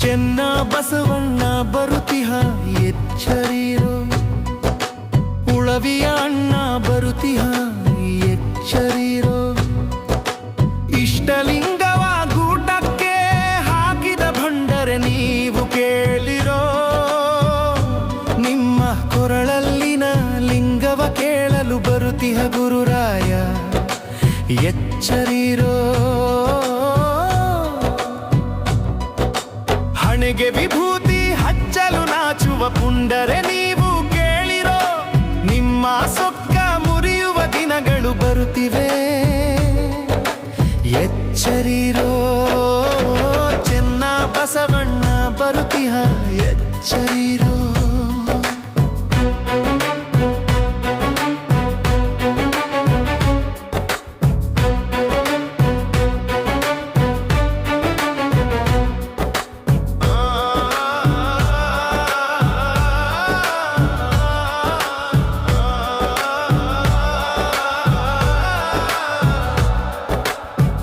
ಚೆನ್ನ ಬಸವಣ್ಣ ಬರುತಿಹ ಎಚ್ಚರಿರೋ ಉಳವಿಯ ಅಣ್ಣ ಬರುತಿಹ ಗುರುರಾಯ, ಎಚ್ಚರಿರೋ. ಹಣೆಗೆ ವಿಭೂತಿ ಹಚ್ಚಲು ನಾಚುವ ಪುಂಡರೆ ನೀವು ಕೇಳಿರೋ, ನಿಮ್ಮ ಸೊಕ್ಕ ಮುರಿಯುವ ದಿನಗಳು ಬರುತ್ತಿವೆ. ಎಚ್ಚರಿರೋ. ಚೆನ್ನ ಬಸವಣ್ಣ ಬರುತ್ತಿಹ, ಎಚ್ಚರಿರೋ.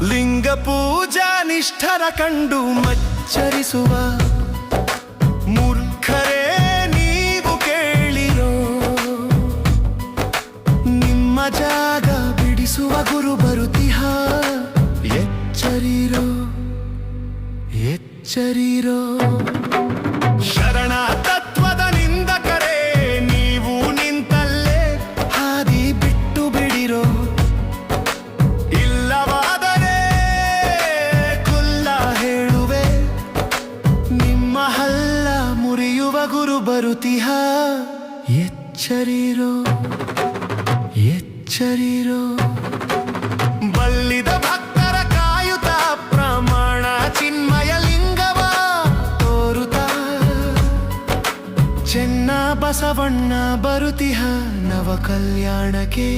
ಲಿಂಗ ಪೂಜಾ ನಿಷ್ಠರ ಕಂಡು ಮಚ್ಚರಿಸುವ ಮೂರ್ಖರೇ ನೀವು ಕೇಳಿರೋ ನಿಮ್ಮ ಜಾಗ ಬಿಡಿಸುವ ಗುರು ಬರುತಿಹ ಎಚ್ಚರಿರೋ ಎಚ್ಚರಿರೋ. ಎಚ್ಚರಿರೋ ಎಚ್ಚರಿರೋ. ಬಲ್ಲಿದ ಭಕ್ತರ ಕಾಯುತ ಪ್ರಮಾಣ ಚಿನ್ಮಯ ಲಿಂಗವ ತೋರುತ ಚೆನ್ನ ಬಸವಣ್ಣ ಬರುತಿಹ ನವ ಕಲ್ಯಾಣಕ್ಕೆ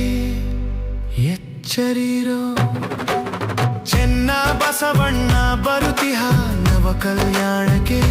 ಎಚ್ಚರಿರೋ, ಚೆನ್ನ ಬಸವಣ್ಣ ಬರುತಿಹ ನವ ಕಲ್ಯಾಣಕ್ಕೆ